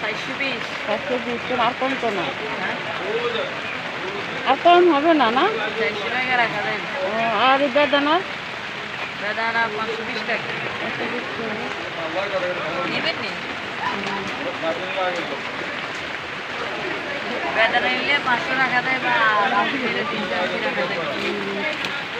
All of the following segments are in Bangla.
চারশো বিশ। আর তো না। আর কম হবে না না? আর এই বেদানার বেদানা পাঁচশো বিশ টাকা। একশো বিশ টাকা। বেদানা নিলে পাঁচশো টাকা দেয় বা তিনশো আশি টাকা দেয়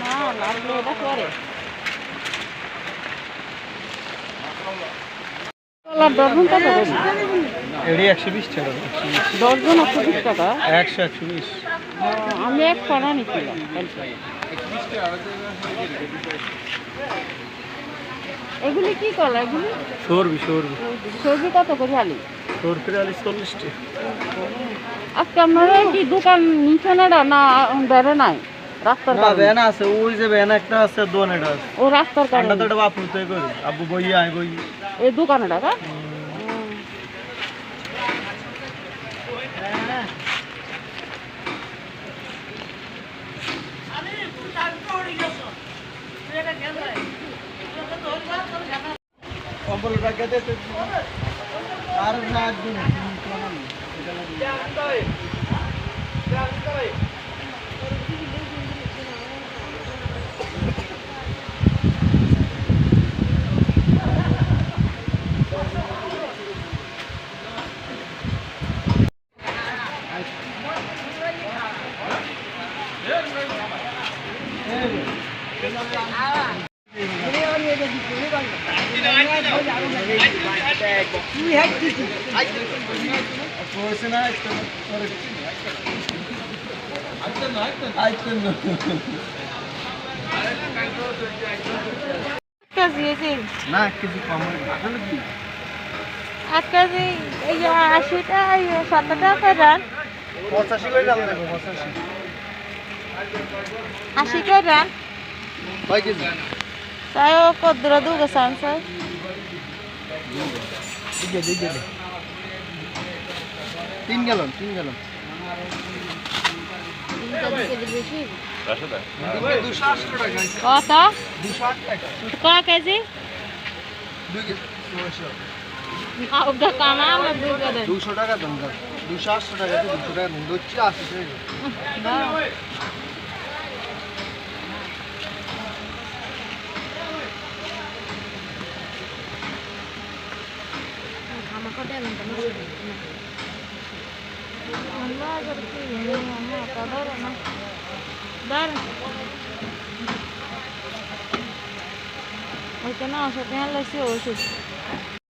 না লাগলে এটা করে ডজন কত করে? একশো বিশ টাকা ডজন একশো বিশ টাকা একশো একশো বিশ আমি এক কড়া নিচ্ছিলাম এগুলি কি কলা এগুলি? সরবি সরবি। সবজি কত করে আলি? সরবি আলি চল্লিশ আজকে আপনারা কি দোকান নিচ্ছেন না বেড়ে নাই? রাস্তার না ভ্যান আছে ওই যে ভ্যান একটা আছে দোন এটা আছে। ও রাস্তার আমরা তো এটা তো করি আব্বু বই আয় বই। এই দোকানে টাকা কম্বলটা কেটে আর না একদিন পড়ছে না কিছু কম আসলে কি এই আশিটা সত্তর টাকা করে পঁচাশি আশি করে দেন কয় তাই ও কদ্দুরা দুগো চান স্যার দিকে দিকে তিন গেলন তিন দুশো আশি টাকা কত? দুশো আট টাকা। ক কেজি ছয়শো ওটা কানা না দুগো দেন। দুশো টাকা দাম দাম দুশো আটশো টাকা দিয়ে দুশো টাকা দাম হচ্ছে আশি টাকা ওইখানে ওষুধ নিয়ে ওষুধ